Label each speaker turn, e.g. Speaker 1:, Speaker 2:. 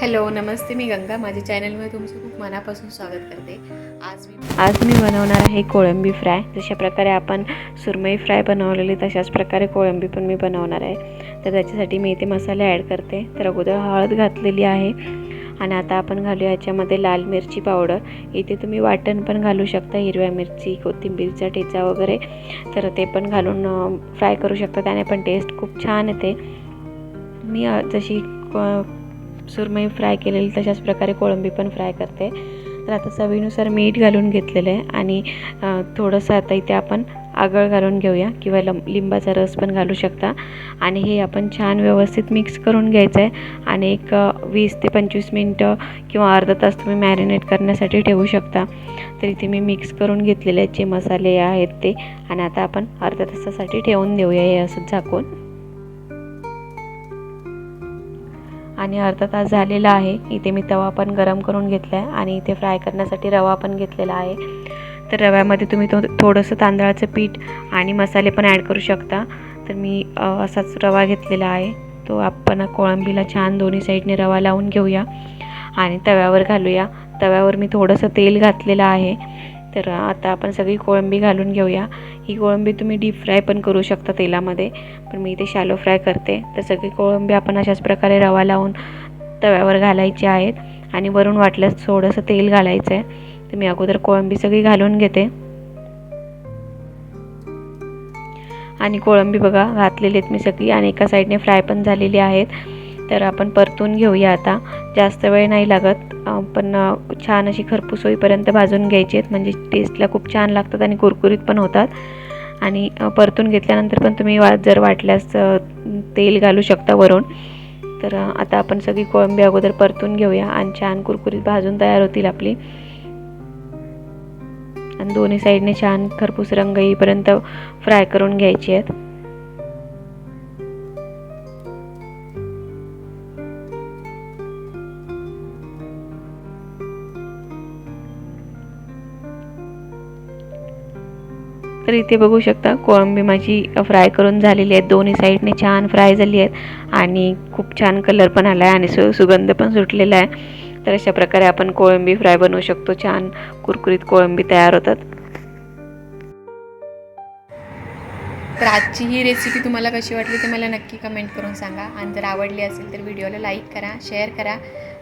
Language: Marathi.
Speaker 1: हॅलो नमस्ते मी गंगा. माझ्या चॅनलमध्ये तुमचं खूप मनापासून स्वागत करते. आज मी आज मी बनवणार आहे कोळंबी फ्राय. जशा प्रकारे आपण सुरमई फ्राय बनवलेली तशाच प्रकारे कोळंबी पण मी बनवणार आहे. तर त्याच्यासाठी मी इथे मसाले ॲड करते. तर अगोदर हळद घातलेली आहे आणि आता आपण घालूया याच्यामध्ये लाल मिरची पावडर. इथे तुम्ही वाटण पण घालू शकता हिरव्या मिरची कोथिंबीरचा ठेचा वगैरे. तर ते पण घालून फ्राय करू शकता. त्याने पण टेस्ट खूप छान येते. मी जशी सुरमई फ्राय केलेली तशाच प्रकारे कोळंबी पण फ्राय करते. तर आता चवीनुसार मीठ घालून घेतलेलं आहे आणि थोडंसं आता इथे आपण आगळ घालून घेऊया किंवा लम लिंबाचा रस पण घालू शकता. आणि हे आपण छान व्यवस्थित मिक्स करून घ्यायचं आहे आणि एक वीस ते पंचवीस मिनटं किंवा अर्धा तास तुम्ही मॅरिनेट करण्यासाठी ठेवू शकता. तर इथे मी मिक्स करून घेतलेले जे मसाले आहेत ते. आणि आता आपण अर्ध्या तासासाठी ठेवून देऊया हे असं झाकून. आणि अर्धा तास झालेला आहे. इथे मी तवा पण गरम करून घेतला आहे आणि इथे फ्राय करण्यासाठी रवा पण घेतलेला आहे. तर रव्यामध्ये तुम्ही तो थोडंसं तांदळाचं पीठ आणि मसाले पण ॲड करू शकता. तर मी असाच रवा घेतलेला आहे. तो आपण कोळंबीला छान दोन्ही साईडने रवा लावून घेऊया आणि तव्यावर घालूया. तव्यावर मी थोडंसं तेल घातलेलं आहे. तर आता आपण सगळी कोळंबी घालून घेऊया. ही कोळंबी तुम्ही डीप फ्राय पण करू शकता तेलामध्ये. पण मी इथे शॅलो फ्राय करते. तर सगळी कोळंबी आपण अशाच प्रकारे रवा लावून तव्यावर घालायची आहेत. आणि वरून वाटल्यास थोडंसं तेल घालायचं आहे तर मी अगोदर कोळंबी सगळी घालून घेते. आणि कोळंबी बघा घातलेली आहेत मी सगळी आणि एका साईडने फ्राय पण झालेली आहेत. तर आपण परतून घेऊया आता. जास्त वेळ नाही लागत. पण छान अशी खरपूस होईपर्यंत भाजून घ्यायची आहेत. म्हणजे टेस्टला खूप छान लागतात आणि कुरकुरीत पण होतात. आणि परतून घेतल्यानंतर पण तुम्ही वा जर वाटल्यास तेल घालू शकता वरून. तर आता आपण सगळी कोळंबी अगोदर परतून घेऊया आणि छान कुरकुरीत भाजून तयार होतील आपली. आणि दोन्ही साईडने छान खरपूस रंग येईपर्यंत फ्राय करून घ्यायची आहेत. तर इथे बघू शकता कोळंबी माझी फ्राय करून झालेली आहे. दोन्ही साईडने छान फ्राय झाली आहेत. आणि खूप छान कलर पण आला आहे आणि सु सुगंध पण सुटलेला आहे. तर अशा प्रकारे आपण कोळंबी फ्राय बनवू शकतो. छान कुरकुरीत कोळंबी तयार होतात.
Speaker 2: तर आजची ही रेसिपी तुम्हाला कशी वाटली ते मला नक्की कमेंट करून सांगा. आणि जर आवडली असेल तर व्हिडिओला लाईक करा शेअर करा.